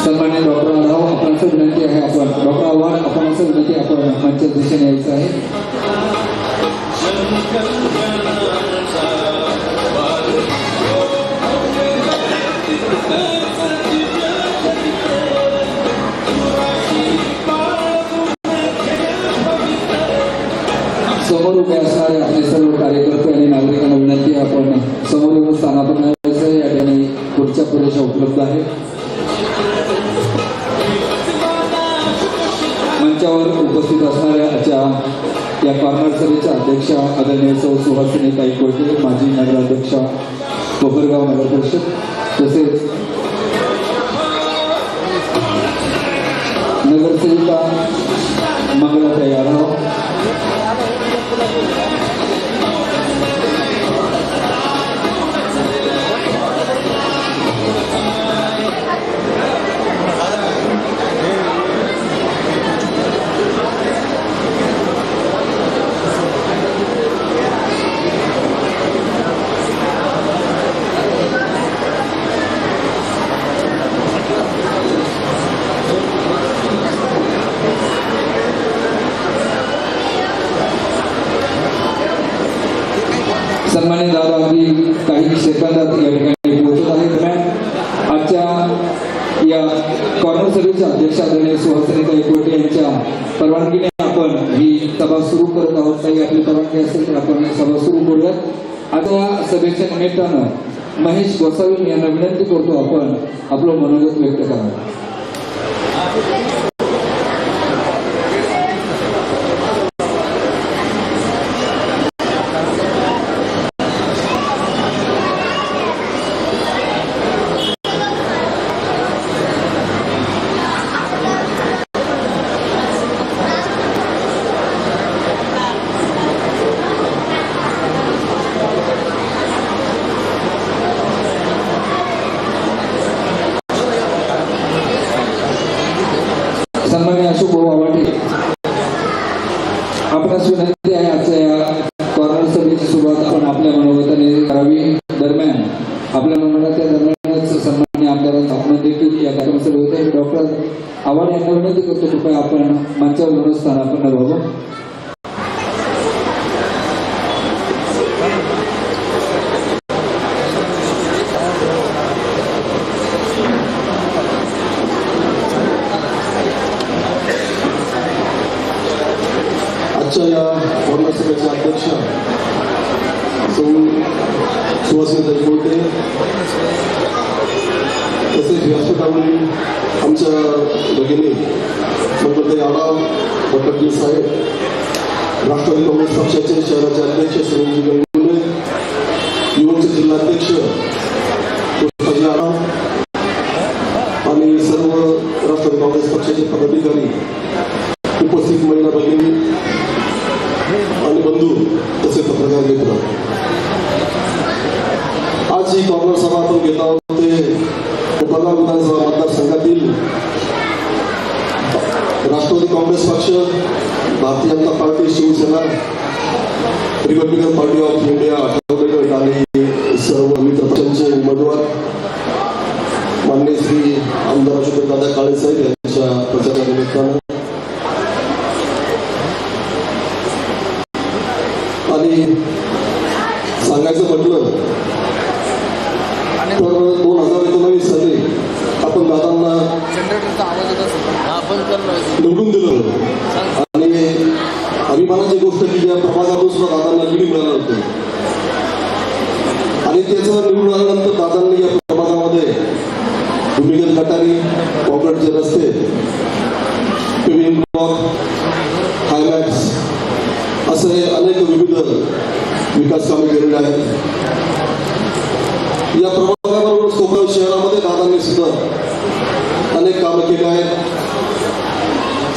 सन्मान्य डॉक्टर आढाव आपण असं विनंती आहे आपण डॉक्टर आव्हाड आपण असं विनंती आपण मंच्या दिशेने यायचं आहे सौ सुहासिनी ताईकोटे माजी नगराध्यक्षा कोपरगाव नगर परिषद तसेच नगरसेविका मंगलाताई आढाव सन्मानित दादा अगदी काही सेकंदात या ठिकाणी पोहोचत आहे दरम्यान आजच्या या कॉर्नर सभेच्या अध्यक्ष आदरणीय सुहासिनीताई एकवटे यांच्या परवानगीने आपण ही सभा सुरू करत आहोत. काही आपली परवानगी असेल तर आपण ही सभा सुरू करूयात. आता या सभेच्या निमित्तानं महेश गोसावी यांना विनंती करतो आपण आपलं मनोगत व्यक्त करावं. आपणास विनंती आहे आजच्या या कॉर्नर सभेची सुरुवात आपण आपल्या मनोगताने करावी. दरम्यान आपल्या मनोगताच्या दरम्यानच सन्मान्य आमदारांचा आपण देखील या कार्यक्रम होते. डॉक्टर आव्हाड यांना विनंती करतो कृपया आपण मंचावर म्हणून स्थानापन्न व्हावं. आजच्या या कॉर्नर सभेचे अध्यक्ष सौ सुहासिनी कोलते तसेच व्यासपीठावरील आमच्या भगिनी मंगलताई आढाव डॉक्टर डी साहेब राष्ट्रवादी काँग्रेस पक्षाचे शहराचे अध्यक्ष सुरेंद्र गंगुले युवकचे जिल्हाध्यक्ष कृष्णाजी आढाव आणि सर्व राष्ट्रवादी काँग्रेस पक्षाचे पदाधिकारी उपस्थित महिला भगिनी आणि बंधू तसे पत्रकार मित्र आज ही कॉर्नर सभा आपण घेत आहोत ते कोपरगाव विधानसभा मतदारसंघातील राष्ट्रवादी काँग्रेस पक्ष Bharatiya Janata Party Shivsena Republican Party of India Athawale आणि सर्व मित्र पक्षांचे उमेदवार मान्य श्री आमदार अशोक दादा काळे साहेब यांच्या प्रचारानिमित्तानं. आणि सांगायचं म्हटलं निवडून दिलं. आणि अभिमानाची गोष्ट की ज्या प्रभागातून दादांना निवडून मिळालं होतं. आणि त्याचं निवडून आल्यानंतर दादांनी या प्रभागामध्ये भूमिगत गटारी कॉन्क्रीटचे रस्ते स्विमिंग ब्लॉक हायमॅक्स असे अनेक विविध विकास कामे केलेले आहेत. या प्रभागाबरोबर सोपा शहरामध्ये दादांनी सुद्धा अनेक कामं केली आहेत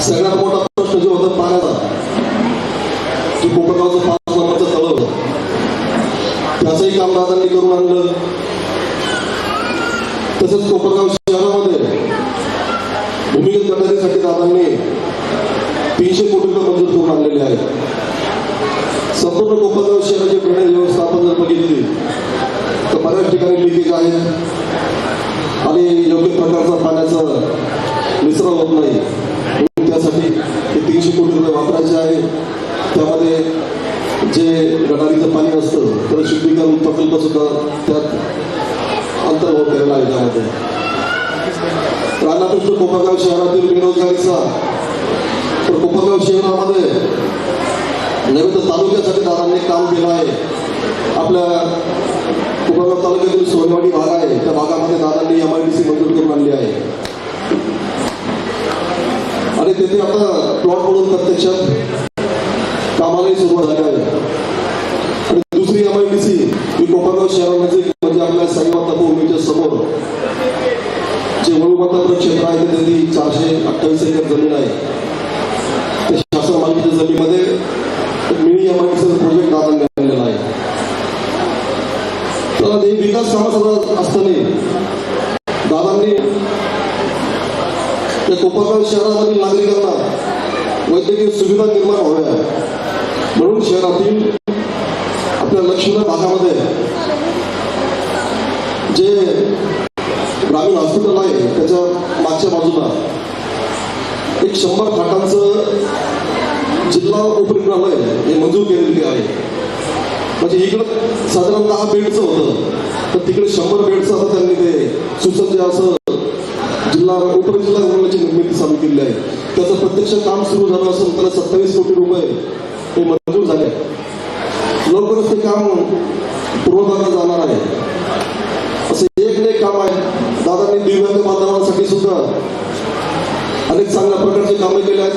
सगळ्यात मोठा प्रश्न जो होता पाण्याचा की कोकणगावचं पाच नंबरचं तळ होत. त्याचंही काम दादांनी करून आणलं. तसंच कोपरगाव शहरामध्ये भूमिगत गटारीसाठी दादांनी तीनशे कोटी रुपये मंजूर करून आणलेले आहेत. संपूर्ण कोपरगाव शहराची ड्रेनेज व्यवस्थापन जर बघितली तर बऱ्याच ठिकाणी लिकेज आहेत आणि योग्य प्रकारचा पाण्याचा निचरा होत नाही म्हणून त्यासाठी हे तीनशे कोटी रुपये वापरायचे आहे त्यामध्ये जे गटारीचं पाणी असतं तर शुद्धीकरण प्रकल्प सुद्धा त्यात अंतर्भाव केलेला आहे त्यामध्ये. राधाकृष्ण कोपरगाव शहरातील बेरोजगारीचा तर कोपरगाव शहरामध्ये नव्हे तर तालुक्यासाठी दादांनी काम केलं आहे. आपल्या कोपरगाव तालुक्यातील सोनवाडी भाग आहे त्या भागामध्ये दादांनी एम आय डी सी मंजूर करून आणली आहे. आणि तेथे आता प्लॉट म्हणून प्रत्यक्षात कामालाही सुरुवात झाली आहे. आणि दुसरी एम आय डी सी ही कोपरगाव शहरामध्ये म्हणजे आपल्या साईबा भूमीच्या समोर जे वळूमाताचं क्षेत्र आहे त्यांनी चारशे अठ्ठावीस एकर जमीन आहे. त्या शासन मालकीच्या जमीनमध्ये मिनी एम आय प्रोजेक्ट दादांनी आणलेला आहे. तर हे विकास कामाचा असताना दादांनी त्या कोपरगाव शहरामधील नागरिकांना वैद्यकीय सुविधा निर्माण व्हाव्या म्हणून शहरातील आपल्या लक्ष्मीनगर भागामध्ये जे ग्रामीण हॉस्पिटल आहे त्याच्या मागच्या बाजूला एक शंभर खाटांचं जिल्हा उपरुग्णालय हे मंजूर केलेले आहे. म्हणजे इकडं साधारण दहा बेडचं होतं. तर तिकडे शंभर बेडचं आता त्यांनी ते सुसज्ज असं जिल्हा उपजिल्हा रुग्णालयाची निर्मिती चालू केली आहे. त्याचं प्रत्यक्ष काम सुरू झालं असून त्याला सत्तावीस कोटी रुपये ते मंजूर झाले. लवकरच ते काम पूर्वपदाला जाणार आहे. असे एक ना एक काम आहे. दादांनी दिव्यांग बांधवांसाठी सुद्धा अनेक चांगल्या प्रकारचे कामे केले आहेत.